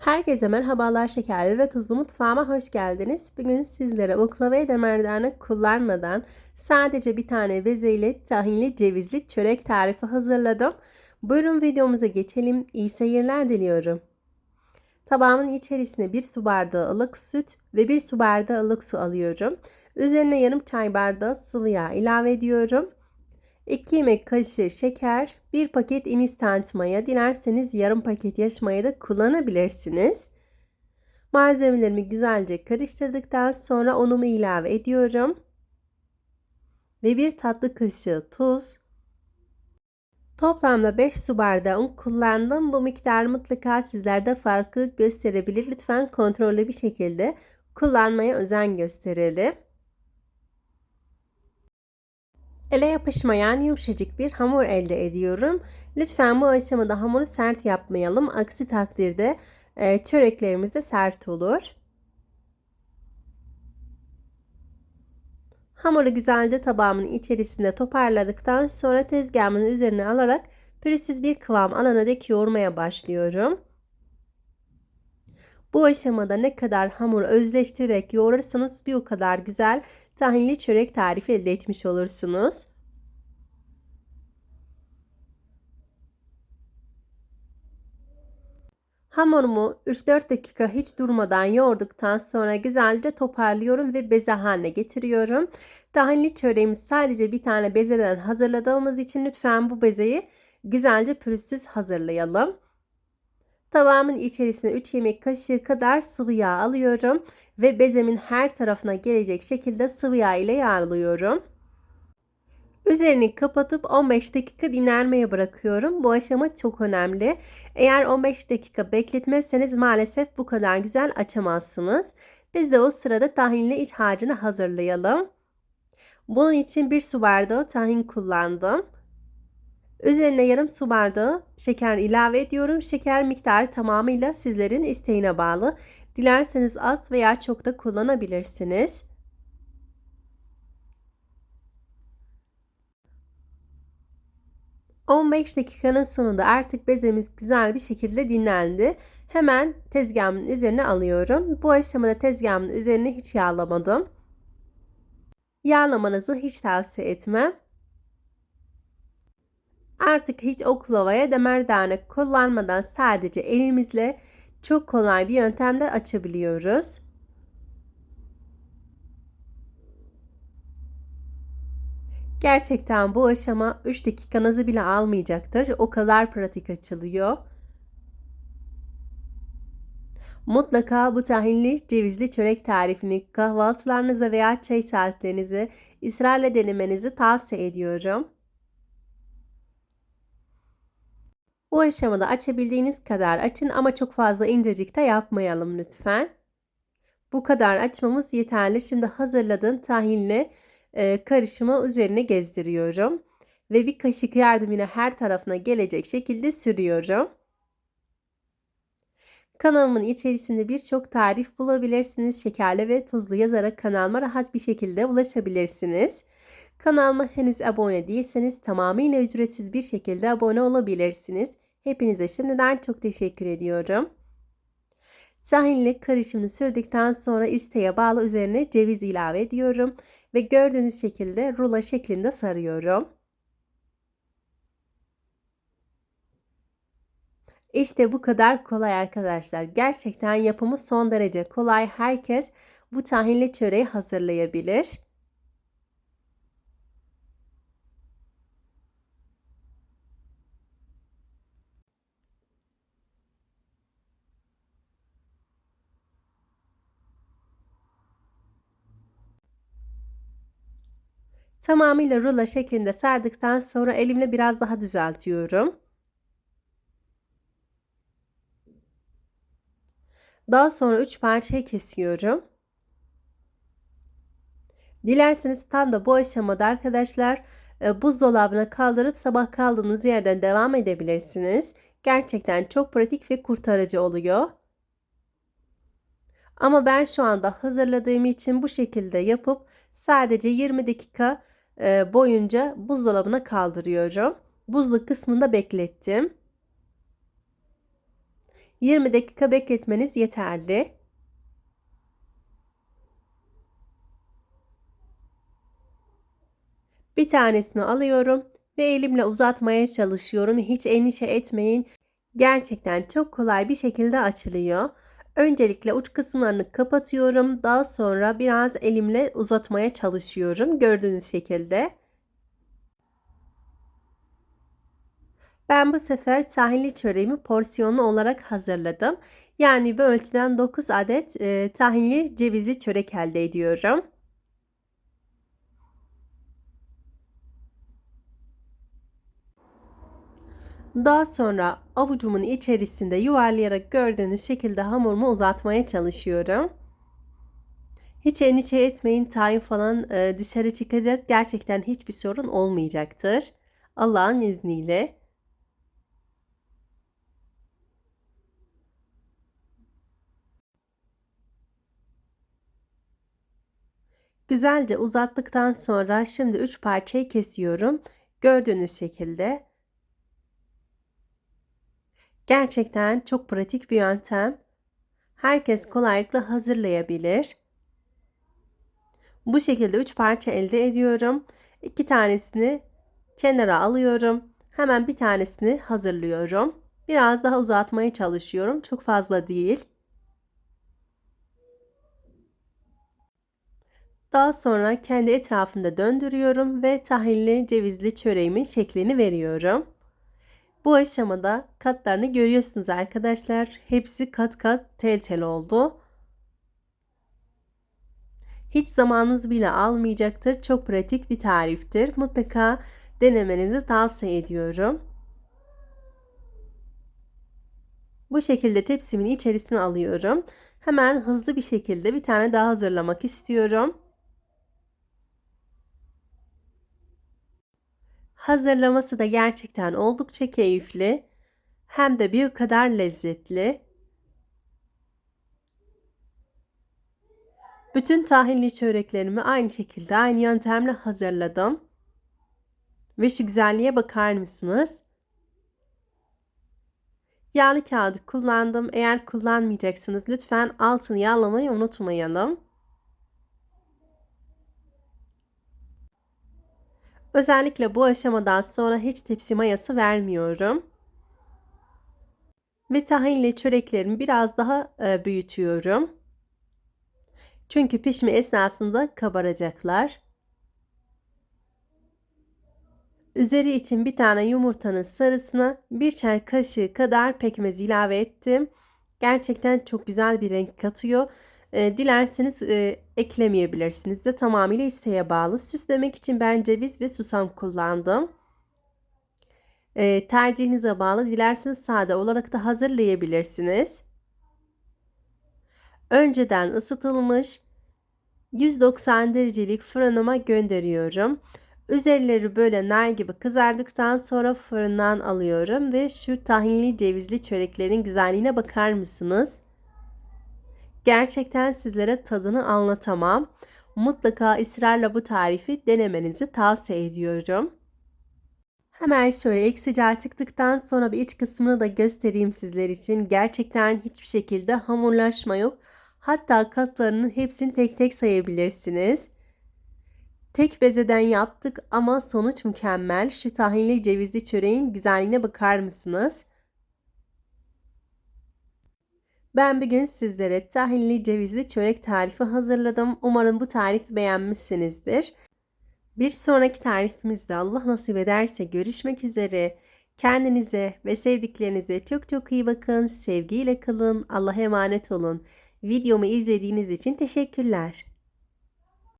Herkese merhabalar şekerli ve tuzlu mutfağıma hoş geldiniz. Bugün sizlere oklava ve merdane kullanmadan sadece bir tane bezeyle tahinli cevizli çörek tarifi hazırladım. Buyurun videomuza geçelim. İyi seyirler diliyorum. Tabağımın içerisine bir su bardağı ılık süt ve bir su bardağı ılık su alıyorum. Üzerine yarım çay bardağı sıvı yağ ilave ediyorum. 2 yemek kaşığı şeker, 1 paket instant maya, dilerseniz yarım paket yaş maya da kullanabilirsiniz. Malzemelerimi güzelce karıştırdıktan sonra unumu ilave ediyorum. Ve bir tatlı kaşığı tuz. Toplamda 5 su bardağı un kullandım. Bu miktar mutlaka sizlerde farkı gösterebilir. Lütfen kontrollü bir şekilde kullanmaya özen gösterelim. Ele yapışmayan yumuşacık bir hamur elde ediyorum. Lütfen bu aşamada hamuru sert yapmayalım. Aksi takdirde e, çöreklerimiz de sert olur. Hamuru güzelce tabağımın içerisinde toparladıktan sonra tezgahımın üzerine alarak pürüzsüz bir kıvam alana dek yoğurmaya başlıyorum. Bu aşamada ne kadar hamur özleştirerek yoğurursanız bir o kadar güzel tahinli çörek tarifi elde etmiş olursunuz. Hamurumu 3-4 dakika hiç durmadan yoğurduktan sonra güzelce toparlıyorum ve beze haline getiriyorum. Tahinli çöreğimiz sadece bir tane bezeden hazırladığımız için lütfen bu bezeyi güzelce pürüzsüz hazırlayalım. Tavamın içerisine 3 yemek kaşığı kadar sıvı yağ alıyorum ve bezemin her tarafına gelecek şekilde sıvı yağ ile yağlıyorum. Üzerini kapatıp 15 dakika dinlenmeye bırakıyorum. Bu aşama çok önemli. Eğer 15 dakika bekletmezseniz maalesef bu kadar güzel açamazsınız. Biz de o sırada tahinli iç harcını hazırlayalım. Bunun için bir su bardağı tahin kullandım. Üzerine yarım su bardağı şeker ilave ediyorum. Şeker miktarı tamamıyla sizlerin isteğine bağlı. Dilerseniz az veya çok da kullanabilirsiniz. ...15 dakikanın sonunda artık bezemiz güzel bir şekilde dinlendi. Hemen tezgahımın üzerine alıyorum. Bu aşamada tezgahımın üzerine hiç yağlamadım. Yağlamanızı hiç tavsiye etmem. Artık hiç oklavaya da merdane kullanmadan sadece elimizle çok kolay bir yöntemle açabiliyoruz. Gerçekten bu aşama 3 dakikanızı bile almayacaktır. O kadar pratik açılıyor. Mutlaka bu tahinli cevizli çörek tarifini kahvaltılarınıza veya çay saatlerinize ısrarla denemenizi tavsiye ediyorum. Bu aşamada açabildiğiniz kadar açın ama çok fazla incecik de yapmayalım lütfen. Bu kadar açmamız yeterli. Şimdi hazırladığım tahinli e, karışımı üzerine gezdiriyorum. Ve bir kaşık yardımıyla her tarafına gelecek şekilde sürüyorum. Kanalımın içerisinde birçok tarif bulabilirsiniz. Şekerli ve tuzlu yazarak kanalıma rahat bir şekilde ulaşabilirsiniz. Kanalıma henüz abone değilseniz tamamıyla ücretsiz bir şekilde abone olabilirsiniz. Hepinize şimdiden çok teşekkür ediyorum. Tahinli karışımını sürdükten sonra isteğe bağlı üzerine ceviz ilave ediyorum ve gördüğünüz şekilde rulo şeklinde sarıyorum. İşte bu kadar kolay arkadaşlar. Gerçekten yapımı son derece kolay. Herkes bu tahinli çöreği hazırlayabilir. Tamamıyla rulo şeklinde serdıkten sonra elimle biraz daha düzeltiyorum. Daha sonra 3 parçaya kesiyorum. Dilerseniz tam da bu aşamada arkadaşlar e, buzdolabına kaldırıp sabah kaldığınız yerden devam edebilirsiniz. Gerçekten çok pratik ve kurtarıcı oluyor. Ama ben şu anda hazırladığım için bu şekilde yapıp sadece 20 dakika boyunca buzdolabına kaldırıyorum. Buzluk kısmında beklettim. 20 dakika bekletmeniz yeterli. Bir tanesini alıyorum ve elimle uzatmaya çalışıyorum. Hiç endişe etmeyin. Gerçekten çok kolay bir şekilde açılıyor. Öncelikle uç kısımlarını kapatıyorum. Daha sonra biraz elimle uzatmaya çalışıyorum. Gördüğünüz şekilde. Ben bu sefer tahinli çöreğimi porsiyonlu olarak hazırladım. Yani bu ölçüden 9 adet e, tahinli cevizli çörek elde ediyorum. Daha sonra avucumun içerisinde yuvarlayarak gördüğünüz şekilde hamurumu uzatmaya çalışıyorum. Hiç endişe etmeyin tayin falan e, dışarı çıkacak. Gerçekten hiçbir sorun olmayacaktır. Allah'ın izniyle. Güzelce uzattıktan sonra şimdi 3 parçayı kesiyorum. Gördüğünüz şekilde. Gerçekten çok pratik bir yöntem. Herkes kolaylıkla hazırlayabilir. Bu şekilde 3 parça elde ediyorum. 2 tanesini kenara alıyorum. Hemen bir tanesini hazırlıyorum. Biraz daha uzatmaya çalışıyorum. Çok fazla değil. Daha sonra kendi etrafında döndürüyorum ve tahinli cevizli çöreğimin şeklini veriyorum. Bu aşamada katlarını görüyorsunuz arkadaşlar. Hepsi kat kat tel tel oldu. Hiç zamanınız bile almayacaktır. Çok pratik bir tariftir. Mutlaka denemenizi tavsiye ediyorum. Bu şekilde tepsimin içerisine alıyorum. Hemen hızlı bir şekilde bir tane daha hazırlamak istiyorum. Hazırlaması da gerçekten oldukça keyifli. Hem de bir kadar lezzetli. Bütün tahinli çöreklerimi aynı şekilde aynı yöntemle hazırladım. Ve şu güzelliğe bakar mısınız? Yağlı kağıdı kullandım. Eğer kullanmayacaksınız lütfen altını yağlamayı unutmayalım. Özellikle bu aşamadan sonra hiç tepsi mayası vermiyorum. Ve tahinli çöreklerimi biraz daha e, büyütüyorum. Çünkü pişme esnasında kabaracaklar. Üzeri için bir tane yumurtanın sarısına bir çay kaşığı kadar pekmez ilave ettim. Gerçekten çok güzel bir renk katıyor. E, dilerseniz e, eklemeyebilirsiniz de tamamıyla isteğe bağlı. Süslemek için ben ceviz ve susam kullandım. E, tercihinize bağlı. Dilerseniz sade olarak da hazırlayabilirsiniz. Önceden ısıtılmış 190 derecelik fırınıma gönderiyorum. Üzerleri böyle nar gibi kızardıktan sonra fırından alıyorum ve şu tahinli cevizli çöreklerin güzelliğine bakar mısınız? Gerçekten sizlere tadını anlatamam. Mutlaka ısrarla bu tarifi denemenizi tavsiye ediyorum. Hemen şöyle ilk sıcağı çıktıktan sonra bir iç kısmını da göstereyim sizler için. Gerçekten hiçbir şekilde hamurlaşma yok. Hatta katlarının hepsini tek tek sayabilirsiniz. Tek bezeden yaptık ama sonuç mükemmel. Şu tahinli cevizli çöreğin güzelliğine bakar mısınız? Ben bugün sizlere tahinli cevizli çörek tarifi hazırladım. Umarım bu tarifi beğenmişsinizdir. Bir sonraki tarifimizde Allah nasip ederse görüşmek üzere. Kendinize ve sevdiklerinize çok çok iyi bakın. Sevgiyle kalın. Allah'a emanet olun. Videomu izlediğiniz için teşekkürler.